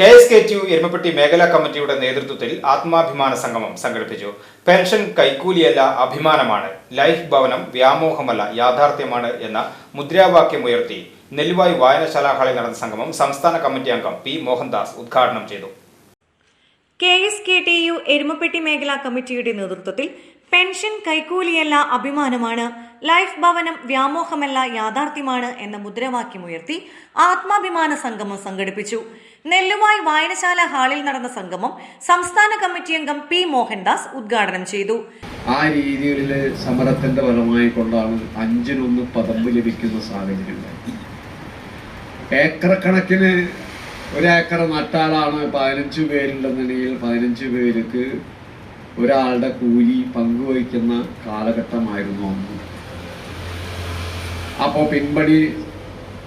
K S K T U Erumapetty മേഖലാ കമ്മിറ്റിയുടെ നേതൃത്വത്തിൽ ആത്മാഭിമാന സംഗമം സംഘടിപ്പിച്ചു. പെൻഷൻ കൈക്കൂലിയല്ല അഭിമാനമാണ്. ലൈഫ് ഭവനം വ്യാമോഹമല്ല യാഥാർത്ഥ്യമാണ് എന്ന മുദ്രാവാക്യമുയർത്തി നെല്ലുവായ് വായനശാല ഹാളിൽ നടന്ന സംഗമം സംസ്ഥാന കമ്മിറ്റി അംഗം പി മോഹൻദാസ് ഉദ്ഘാടനം ചെയ്തു. K S K T U Erumapetty മേഖലാ കമ്മിറ്റിയുടെ നേതൃത്വത്തിൽ പെൻഷൻ കൈക്കൂലിയല്ല അഭിമാനമാണ് ലൈഫ് ഭവനം വ്യാമോഹമല്ല യാഥാർത്ഥ്യമാണ് എന്ന മുദ്രാവാക്യമുയർത്തി ആത്മാഭിമാന സംഗമം സംഘടിപ്പിച്ചു. നെല്ലുമായി വായനശാല ഹാളിൽ നടന്ന സംഗമം സംസ്ഥാന കമ്മിറ്റി അംഗം പി മോഹൻദാസ് ഉദ്ഘാടനം ചെയ്തു. ആ രീതിയിൽ സമരത്തിന്റെ ഫലമായി കൊണ്ടാണ് അഞ്ചിനൊന്ന് പദമ്പ് ലഭിക്കുന്ന സാഹചര്യം ഏക്കറക്കണക്കിന് കണക്കിന് ഒരു ഏക്കർ നട്ടാലാണ് പതിനഞ്ച് പേരുണ്ടെന്നുണ്ടെങ്കിൽ പതിനഞ്ച് പേർക്ക് ഒരാളുടെ കൂലി പങ്കുവയ്ക്കുന്ന കാലഘട്ടമായിരുന്നു അന്ന്. അപ്പോൾ പിൻപടി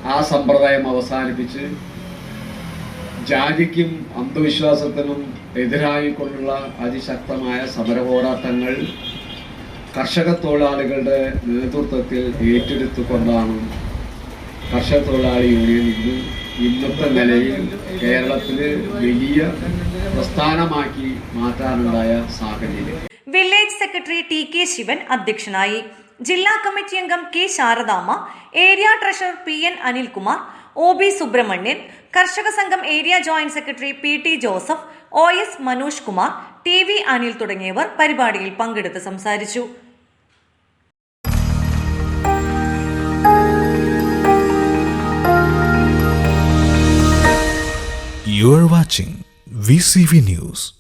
ആ സമ്പ്രദായം അവസാനിപ്പിച്ച് ജാതിക്കും അന്ധവിശ്വാസത്തിനും എതിരായിക്കൊണ്ടുള്ള അതിശക്തമായ സമരപോരാട്ടങ്ങൾ കർഷക തൊഴിലാളികളുടെ നേതൃത്വത്തിൽ ഏറ്റെടുത്തുകൊണ്ടാണ് കർഷക തൊഴിലാളി യൂണിയൻ ഇന്ന് ഇന്നത്തെ നിലയിൽ കേരളത്തിൽ വലിയ പ്രസ്ഥാനമാക്കി മാറ്റാനുണ്ടായ സാഹചര്യം. Village secretary T K Sivan അധ്യക്ഷനായി. ജില്ലാ കമ്മിറ്റി അംഗം K Saradamma area treasurer P N Anilkumar O B Subramanian കർഷക സംഘം area joint secretary P T Joseph O S Manoj Kumar T V Anil തുടങ്ങിയവർ പരിപാടിയിൽ പങ്കെടുത്ത് സംസാരിച്ചു You watching VCV News.